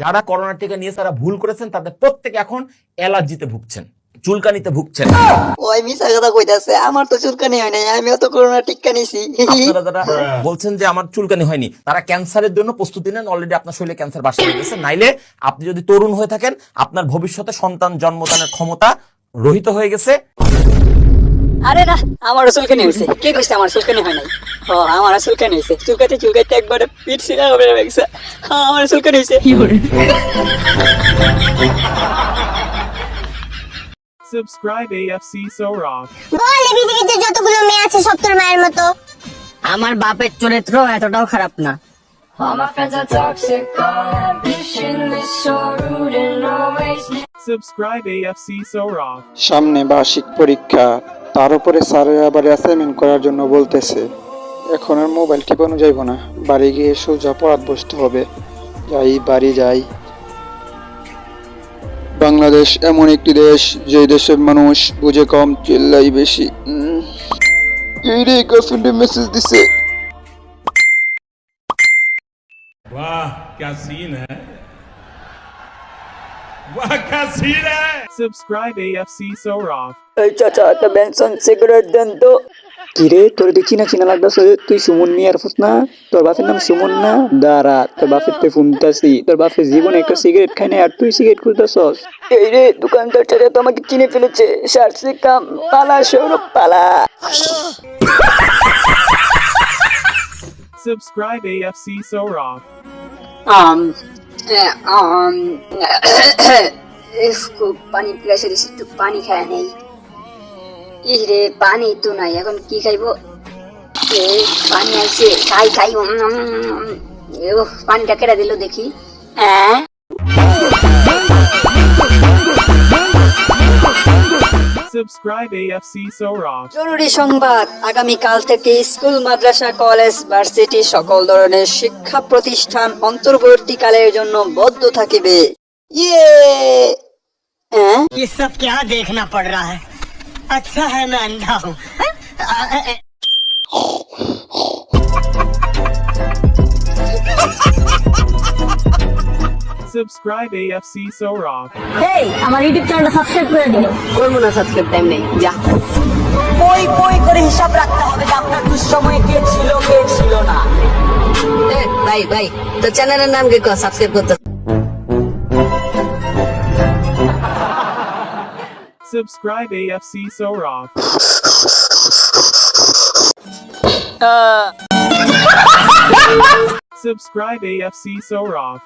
যারা করোনা টিকা নিয়ে তারা ভুল করেছেন তাদের প্রত্যেকে এখন অ্যালার্জিতে ভুগছেন চুলকানিতে ভুগছেন। ওই মিশা কথা কইতাছে আমার তো চুলকানি হয় নাই আমিও তো করোনা টিক্কা নিছি। আপনারা যারা বলছেন যে আমার চুলকানি হয়নি তারা ক্যান্সারের জন্য প্রস্তুতি নেন অলরেডি আপনার শরীরে ক্যান্সার বাসা গেছে। নাইলে আপনি যদি তরুণ হয়ে থাকেন আপনার ভবিষ্যতে সন্তান জন্মদানের ক্ষমতা রহিত হয়ে গেছে। আরে না আমার চুলকানি হয়েছে কে কইছে আমার চুলকানি হয় নাই? ও আমার চুলকানি হয়েছে চুলকাতে চুলকাতে একবারে পিঠ ছিঁড়া হবে গেছে। আমার চুলকানি হয়েছে Subscribe AFC Sorov. বল এই পৃথিবীতে যতগুলো মেয়ে আছে সব তোর মায়ের মতো। আমার বাপের চরিত্র এতটাও খারাপ না। Subscribe AFC Sorov. সামনে বার্ষিক পরীক্ষা। তার উপরে স্যারের আবার অ্যাসাইনমেন্ট করার জন্য বলতেছে, এখন আর মোবাইল টিপানো যাইব না, বাড়ি গিয়ে সোজা পড়াত বসতে হবে। যাই, বাড়ি যাই। বাংলাদেশ এমন একটি দেশ যে দেশের মানুষ বুঝে কম চিল্লাই বেশি। এই রে গার্লফ্রেন্ডে মেসেজ দিছে। বাহ, ক্যা সিন হ্যায় সাবস্ক্রাইব এএফসি সৌরভ এই চাচা একটা বেনসন সিগারেট দেন তো। কিরে তোর দেখি না চিনা লাগতেছে? তুই সুমন মিয়ার ফুস না তোর বাপের নাম সুমন না? দাঁড়া তোর বাপের তে ফুনতাছি। তোর বাপের জীবনে একটা সিগারেট খায় না আর তুই সিগারেট খুলতাস এই রে দোকানদার চাচা তো আমাকে চিনে ফেলেছে। সারসি কাম পালা সৌরভ পালা। সাবস্ক্রাইব এএফসি সৌরভ আম। খুব পানি প্লাসে দিছি একটু পানি খায় নেই ইস রে পানি তো নাই এখন কি খাইবো পানি আছে খাই খাই উফ, পানিটা কেটে দিল দেখি হ্যাঁ Subscribe AFC Sorov. জরুরি সংবাদ আগামী কাল থেকে স্কুল মাদ্রাসা কলেজ ভার্সিটি সকল ধরনের শিক্ষা প্রতিষ্ঠান অন্তর্বর্তীকালের জন্য বদ্ধ থাকিবে ইয়ে হ্যাঁ ये सब क्या देखना पड़ रहा है अच्छा है मैं अंधा हूँ Subscribe AFC Sorov. এই আমার ইউটিউব চ্যানেলটা সাবস্ক্রাইব করে দিন করব না সাবস্ক্রাইব টাইম নেই। যা। বই বই করে হিসাব রাখতে হবে যে আপনার দুঃসময়ে কে ছিল কে ছিল না। ভাই ভাই তো চ্যানেলের নাম কি সাবস্ক্রাইব করতে। Subscribe AFC Sorov. Subscribe AFC Sorov.